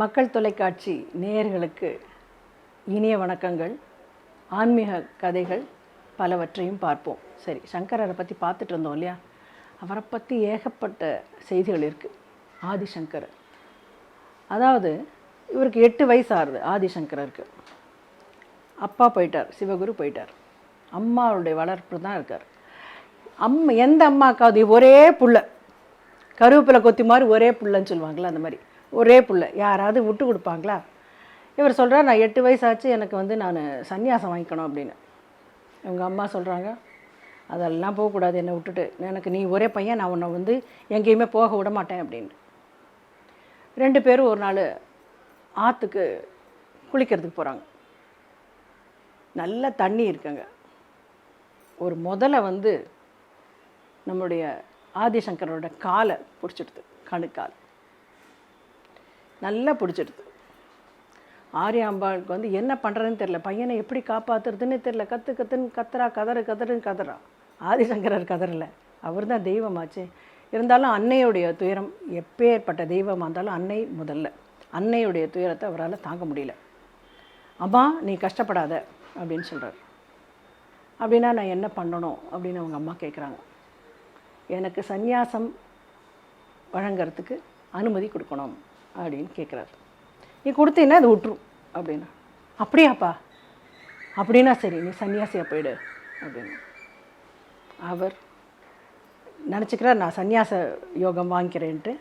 மக்கள் தொலைக்காட்சி நேயர்களுக்கு இனிய வணக்கங்கள். ஆன்மீக கதைகள் பலவற்றையும் பார்ப்போம். சரி சங்கரரை பற்றி பார்த்துட்டு இருந்தோம் இல்லையா? அவரை பற்றி ஏகப்பட்ட செய்திகள் இருக்குது ஆதிசங்கர் அதாவது இவருக்கு எட்டு வயசு ஆறுது ஆதிசங்கரருக்கு. அப்பா போயிட்டார் சிவகுரு போயிட்டார். அம்மாவுடைய வளர்ப்பு தான் இருக்கார். அம்மா எந்த அம்மாக்காவது ஒரே புள்ள. கருவேப்பிலை கொத்தி மாதிரி ஒரே புள்ளன்னு சொல்லுவாங்களே அந்த மாதிரி. ஒரே புள்ள. யாராவது விட்டு கொடுப்பாங்களா? இவர் சொல்கிறார் நான் எட்டு வயசாச்சு எனக்கு வந்து நான் சன்னியாசம் வாங்கிக்கணும் அப்படின்னு. இவங்க அம்மா சொல்கிறாங்க அதெல்லாம் போகக்கூடாது என்னை விட்டுட்டு. எனக்கு நீ ஒரே பையன் நான் உன்னை வந்து எங்கேயுமே போக விட மாட்டேன் அப்படின்னு. ரெண்டு பேரும் ஒரு நாள் ஆற்றுக்கு குளிக்கிறதுக்கு போகிறாங்க நல்ல தண்ணி இருக்குங்க. ஒரு முதல்ல வந்து நம்முடைய ஆதிசங்கரோட காலை பிடிச்சிடுது கணுக்கால். நல்லா பிடிச்சிடுது. ஆரியாம்பாளுக்கு வந்து என்ன பண்ணுறதுன்னு தெரில பையனை எப்படி காப்பாற்றுறதுன்னு தெரில கற்று கத்துன்னு கத்துறா கதறு கதறுன்னு கதறா. ஆதிசங்கரர் கதறல. அவர் தான் தெய்வமாச்சு. இருந்தாலும் அன்னையுடைய துயரம் எப்பேற்பட்ட தெய்வமாக இருந்தாலும் அன்னை முதல்ல. அன்னையுடைய துயரத்தை அவரால் தாங்க முடியல. அம்மா நீ கஷ்டப்படாத அப்படின்னு சொல்கிறார் அப்படின்னா நான் என்ன பண்ணணும் அப்படின்னு அவங்க அம்மா கேட்குறாங்க எனக்கு சந்நியாசம் வழங்குறதுக்கு அனுமதி கொடுக்கணும். அப்படின்னு கேட்குறாரு நீ கொடுத்தீங்கன்னா அது விட்டுரும் அப்படின்னா. அப்படியாப்பா? அப்படின்னா சரி நீ சன்னியாசியாக போயிடு அப்படின்னு. அவர் நினச்சிக்கிறார் நான் சன்னியாச யோகம் வாங்கிக்கிறேன்ட்டு.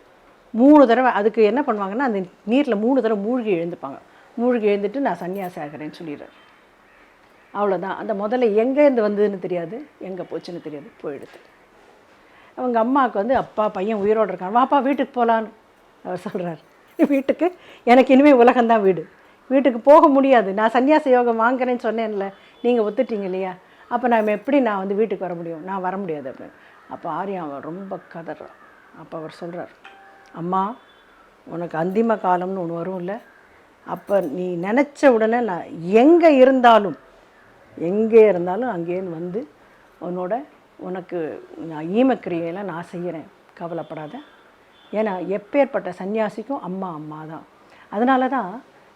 மூணு தடவை அதுக்கு என்ன பண்ணுவாங்கன்னா அந்த நீரில் மூணு தடவை மூழ்கி எழுந்துப்பாங்க. மூழ்கி எழுந்துட்டு நான் சன்னியாசி ஆகிறேன்னு சொல்லிடுறார். அவ்வளோதான் அந்த முதல்ல எங்கேருந்து வந்ததுன்னு தெரியாது எங்கே போச்சுன்னு தெரியாது போயிடுது. அவங்க அம்மாவுக்கு வந்து அப்பா பையன் உயிரோடு இருக்கான். வாப்பா வீட்டுக்கு போகலான்னு அவர் சொல்கிறார் வீட்டுக்கு. எனக்கு இனிமேல் உலகம்தான் வீடு. வீட்டுக்கு போக முடியாது. நான் சன்னியாச யோகம் வாங்குறேன்னு சொன்னேன்ல நீங்கள் ஒத்துட்டீங்க இல்லையா? அப்போ நான் எப்படி நான் வந்து வீட்டுக்கு வர முடியும்? நான் வர முடியாது அப்படின்னு அப்போ ஆரியா அவர் ரொம்ப கதறான் அப்போ அவர் சொல்கிறார் அம்மா உனக்கு அந்திம காலம்னு ஒன்று வரும்ல அப்போ நீ நினச்ச உடனே நான் எங்கே இருந்தாலும் எங்கே இருந்தாலும் அங்கேருந்து வந்து உன்னோட உனக்கு நான் ஈமக்கிரியெல்லாம் நான் செய்கிறேன் கவலைப்படாத. ஏன்னா எப்பேற்பட்ட சன்னியாசிக்கும் அம்மா அம்மா தான் அதனால தான்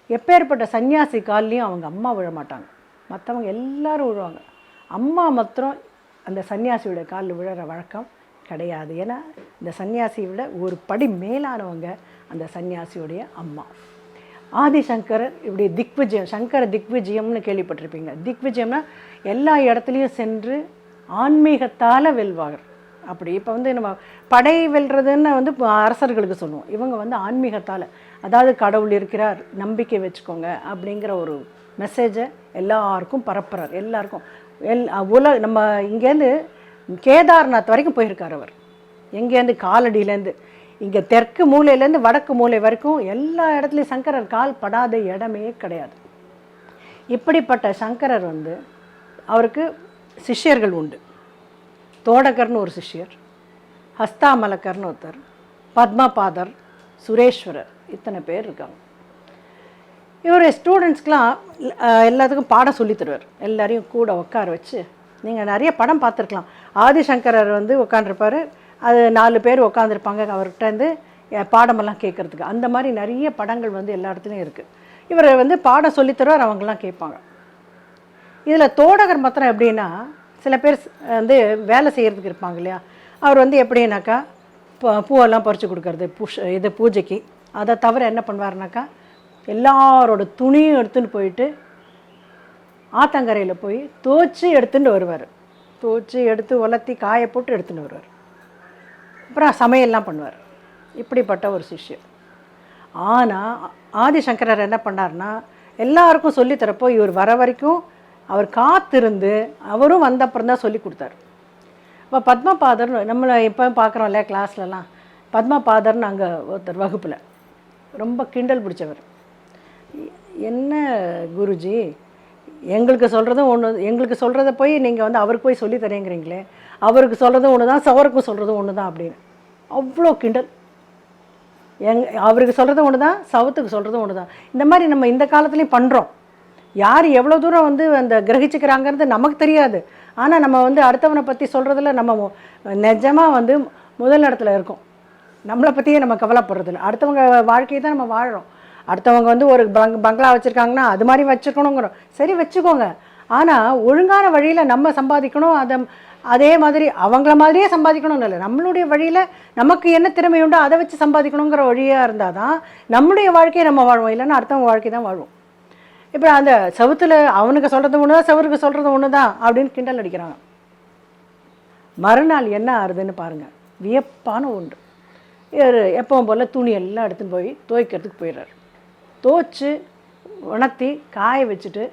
எப்பேற்பட்ட சன்னியாசி கால்லையும் அவங்க அம்மா விழ மாட்டாங்க மற்றவங்க எல்லாரும் விழுவாங்க. அம்மா மாத்திரம் அந்த சன்னியாசியோட காலில் விழுற வழக்கம் கிடையாது. ஏன்னா இந்த சன்னியாசியை விட ஒரு படி மேலானவங்க அந்த சன்னியாசியுடைய அம்மா. ஆதிசங்கரர் இப்படி திக்விஜயம் சங்கர திக்விஜயம்னு கேள்விப்பட்டிருப்பீங்க. திக்விஜயம்னா எல்லா இடத்துலையும் சென்று ஆன்மீகத்தால் வெல்வாகர் அப்படி. இப்போ வந்து நம்ம படை வெல்றதுன்னு வந்து அரசர்களுக்கு சொல்லுவோம். இவங்க வந்து ஆன்மீகத்தால் அதாவது கடவுள் இருக்கிறார் நம்பிக்கை வச்சுக்கோங்க அப்படிங்கிற ஒரு மெசேஜை எல்லாருக்கும் பரப்புறார். எல்லாருக்கும். எல் உல நம்ம இங்கேருந்து கேதார்நாத் வரைக்கும் போயிருக்கார் அவர். எங்கேருந்து காலடியிலேருந்து இங்கே தெற்கு மூலையிலேருந்து வடக்கு மூலை வரைக்கும் எல்லா இடத்துலையும் சங்கரர் கால் படாத இடமே கிடையாது. இப்படிப்பட்ட சங்கரர் வந்து அவருக்கு சிஷ்யர்கள் உண்டு. தோடகர்னு ஒரு சிஷ்யர் ஹஸ்தாமலக்கர்னு ஒருத்தர் பத்மபாதர் சுரேஸ்வரர் இத்தனை பேர் இருக்காங்க. இவர் ஸ்டூடெண்ட்ஸ்க்கெலாம் எல்லாத்துக்கும் பாடம் சொல்லித் தருவார். எல்லாரையும் கூட உட்கார வச்சு நீங்கள் நிறைய படம் பார்த்துருக்கலாம். ஆதிசங்கரர் வந்து உட்காண்டிருப்பார் அது நாலு பேர் உட்காந்துருப்பாங்க அவர்கிட்டருந்து பாடமெல்லாம் கேட்குறதுக்கு. அந்த மாதிரி நிறைய படங்கள் வந்து எல்லா இடத்துலையும் இருக்குது இவர் வந்து பாடம் சொல்லித் தருவார் அவங்கெல்லாம் கேட்பாங்க. இதில் தோடகர் மாத்திரம் எப்படின்னா சில பேர் வந்து வேலை செய்கிறதுக்கு இருப்பாங்க இல்லையா? அவர் வந்து எப்படின்னாக்கா பூ- பூவெல்லாம் பறித்து கொடுக்கறது புஷ் இது பூஜைக்கு. அதை தவிர என்ன பண்ணுவாருனாக்கா எல்லாரோட துணியும் எடுத்துன்னு போயிட்டு ஆத்தங்கரையில் போய் தோச்சி எடுத்துகிட்டு வருவார். தோச்சி எடுத்து உலர்த்தி காய போட்டு எடுத்துன்னு வருவார். அப்புறம் சமையல்லாம் பண்ணுவார். இப்படிப்பட்ட ஒரு சிஷ்யர். ஆனால் ஆதிசங்கரர் என்ன பண்ணார்னா எல்லாருக்கும் சொல்லித் தரப்போ இவர் வர வரைக்கும் அவர் காத்திருந்து அவரும் வந்த அப்புறம் தான் சொல்லி கொடுத்தாரு. இப்போ பத்மபாதர் நம்மளை இப்போ பார்க்குறோம் இல்லையா கிளாஸ்லலாம் பத்மபாதர்னு அங்கே ஒருத்தர் வகுப்பில். ரொம்ப கிண்டல் பிடிச்சவர். என்ன குருஜி எங்களுக்கு சொல்கிறதும் ஒன்று எங்களுக்கு சொல்கிறத போய் நீங்கள் வந்து அவருக்கு போய் சொல்லி தரேங்கிறீங்களே அவருக்கு சொல்கிறதும் ஒன்று தான் சவருக்கும் சொல்கிறதும் ஒன்று தான் அப்படின்னு. அவ்வளோ கிண்டல். எங் அவருக்கு சொல்கிறதும் ஒன்று தான் சவுத்துக்கு சொல்கிறதும் ஒன்று தான் இந்த மாதிரி நம்ம இந்த காலத்துலேயும் பண்ணுறோம் யார் எவ்வளோ தூரம் வந்து அந்த கிரகிச்சுக்கிறாங்கிறது நமக்கு தெரியாது. ஆனால் நம்ம வந்து அடுத்தவனை பற்றி சொல்கிறதுல நம்ம நிஜமாக வந்து முதல் இடத்துல இருக்கோம். நம்மளை பற்றியே நம்ம கவலைப்படுறதில்ல. அடுத்தவங்க வாழ்க்கையை தான் நம்ம வாழ்கிறோம் அடுத்தவங்க வந்து ஒரு பங் பங்களா வச்சுருக்காங்கன்னா அது மாதிரி வச்சுக்கணுங்கிறோம். சரி வச்சுக்கோங்க. ஆனால் ஒழுங்கான வழியில் நம்ம சம்பாதிக்கணும் அதை அதே மாதிரி அவங்கள மாதிரியே சம்பாதிக்கணும்னு இல்லை. நம்மளுடைய வழியில் நமக்கு என்ன திறமை உண்டோ அதை வச்சு சம்பாதிக்கணுங்கிற வழியாக இருந்தால் தான் நம்முடைய வாழ்க்கையை நம்ம வாழ்வோம். இல்லைன்னா அடுத்தவங்க வாழ்க்கை தான் வாழ்வோம். இப்போ அந்த செவுத்துல அவனுக்கு சொல்கிறது ஒன்று தான் செவருக்கு சொல்கிறது ஒன்று தான் அப்படின்னு கிண்டல் அடிக்கிறாங்க. மறுநாள் என்ன ஆறுதுன்னு பாருங்கள் வியப்பான ஒன்று. எப்பவும் போல் துணி எல்லாம் எடுத்துன்னு போய் துவைக்கிறதுக்கு போயிடுறார். துவைச்சு உணர்த்தி காய வச்சுட்டு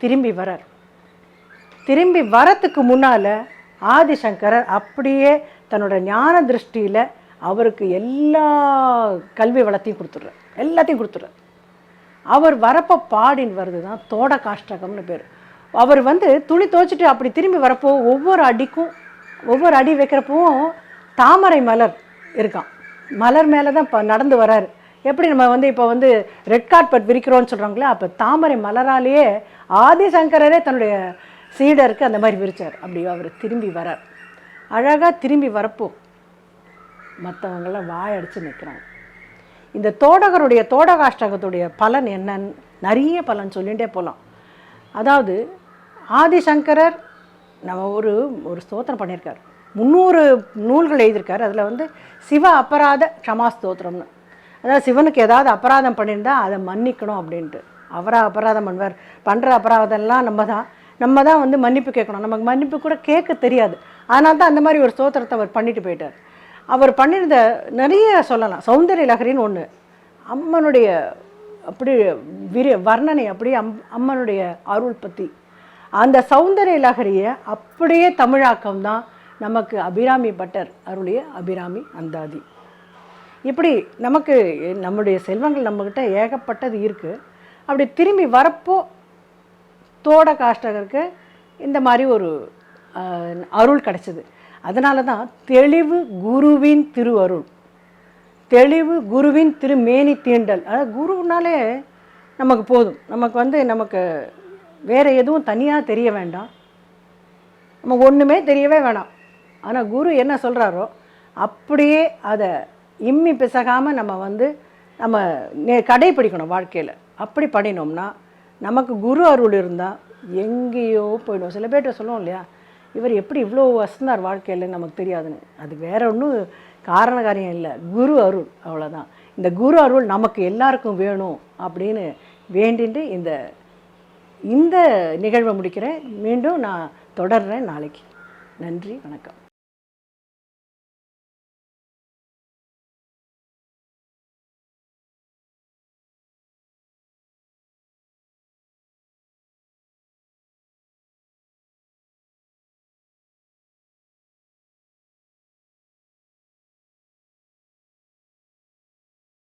திரும்பி வரார் திரும்பி வரத்துக்கு முன்னால் ஆதிசங்கரர் அப்படியே தன்னோட ஞான திருஷ்டியில் அவருக்கு எல்லா கல்வி வளத்தையும் கொடுத்துட்றார். எல்லாத்தையும் கொடுத்துட்றார். அவர் வரப்போ பாடின்னு வருது தான் தோட காஷ்டகம்னு பேர். அவர் வந்து துணி துவைச்சிட்டு அப்படி திரும்பி வரப்போ ஒவ்வொரு அடிக்கும் ஒவ்வொரு அடி வைக்கிறப்பவும் தாமரை மலர் இருக்கான் மலர் மேலே தான் இப்போ நடந்து வராரு. எப்படி நம்ம வந்து இப்போ வந்து ரெட் கார்பெட் விரிக்கிறோம்னு சொல்கிறாங்களே அப்போ தாமரை மலராலேயே ஆதிசங்கரரே தன்னுடைய சீடருக்கு அந்த மாதிரி விரிச்சார். அப்படி அவர் திரும்பி வரார். அழகாக திரும்பி வரப்போ மற்றவங்களாம் வாயடிச்சு நிற்கிறாங்க இந்த தோடகருடைய தோடகாஷ்டகத்துடைய பலன் என்னன்னு நிறைய பலன் சொல்லிகிட்டே போகலாம் அதாவது ஆதிசங்கரர் நம்ம ஒரு ஒரு ஸ்தோத்திரம் பண்ணியிருக்கார். முந்நூறு நூல்கள் எழுதியிருக்கார். அதில் வந்து சிவ அபராத க்ஷமா ஸ்தோத்திரம்னு. அதாவது சிவனுக்கு ஏதாவது அபராதம் பண்ணியிருந்தா அதை மன்னிக்கணும் அப்படின்ட்டு. அவராக அபராதம் பண்ணுவார். பண்ணுற அபராதம்லாம் நம்ம தான் நம்ம தான் வந்து மன்னிப்பு கேட்கணும். நமக்கு மன்னிப்பு கூட கேட்க தெரியாது. அதனால தான் அந்த மாதிரி ஒரு ஸ்தோத்திரத்தை அவர் பண்ணிட்டு போயிட்டார். அவர் பண்ணியிருந்த நிறைய சொல்லலாம். சௌந்தரிய லகரின்னு ஒன்று அம்மனுடைய அப்படி விரி வர்ணனை அப்படியே அம் அம்மனுடைய அருள் பற்றி அந்த சௌந்தரிய லகரியை அப்படியே தமிழாக்கம் தான் நமக்கு அபிராமி பட்டர் அருளிய அபிராமி அந்தாதி. இப்படி நமக்கு நம்முடைய செல்வங்கள் நம்மக்கிட்ட ஏகப்பட்டது இருக்குது அப்படி திரும்பி வரப்போ தோட காஷ்டகருக்கு இந்த மாதிரி ஒரு அருள் கிடச்சிது. அதனால தான் தெளிவு குருவின் திருவருள். தெளிவு குருவின் திருமேனி தீண்டல். அதாவது குருனாலே நமக்கு போதும். நமக்கு வந்து நமக்கு வேறு எதுவும் தனியாக தெரிய வேண்டாம். நமக்கு ஒன்றுமே தெரியவே வேணாம். ஆனால் குரு என்ன சொல்கிறாரோ அப்படியே அதை இம்மி பிசகாமல் நம்ம வந்து நம்ம நே கடைப்பிடிக்கணும் வாழ்க்கையில். அப்படி பண்ணினோம்னா நமக்கு குரு அருள் இருந்தால் எங்கேயோ போயிடும். சில பேர்கிட்ட சொல்லுவோம் இல்லையா? இவர் எப்படி இவ்வளோ வசந்தார் வாழ்க்கையில் நமக்கு தெரியாதுன்னு. அது வேற ஒன்றும் காரண காரியம் இல்லை. குரு அருள் அவ்வளோதான் இந்த குரு அருள் நமக்கு எல்லாருக்கும் வேணும் அப்படின்னு வேண்டிட்டு இந்த இந்த நிகழ்வை முடிக்கிறேன். மீண்டும் நான் தொடர்றேன் நாளைக்கு. நன்றி வணக்கம்.